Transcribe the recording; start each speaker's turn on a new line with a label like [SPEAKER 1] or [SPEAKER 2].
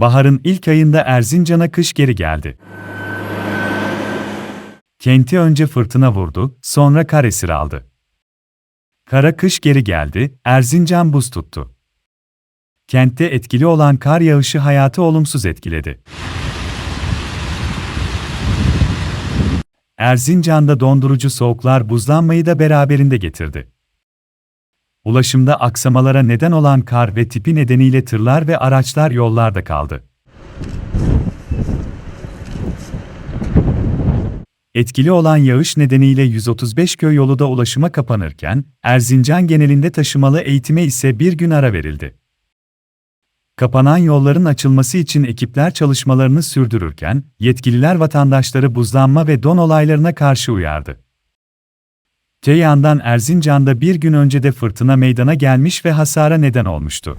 [SPEAKER 1] Baharın ilk ayında Erzincan'a kış geri geldi. Kenti önce fırtına vurdu, sonra kar esir aldı. Kara kış geri geldi, Erzincan buz tuttu. Kentte etkili olan kar yağışı hayatı olumsuz etkiledi. Erzincan'da dondurucu soğuklar buzlanmayı da beraberinde getirdi. Ulaşımda aksamalara neden olan kar ve tipi nedeniyle tırlar ve araçlar yollarda kaldı. Etkili olan yağış nedeniyle 135 köy yolu da ulaşıma kapanırken, Erzincan genelinde taşımalı eğitime ise bir gün ara verildi. Kapanan yolların açılması için ekipler çalışmalarını sürdürürken, yetkililer vatandaşları buzlanma ve don olaylarına karşı uyardı. Te yandan Erzincan'da bir gün önce de fırtına meydana gelmiş ve hasara neden olmuştu.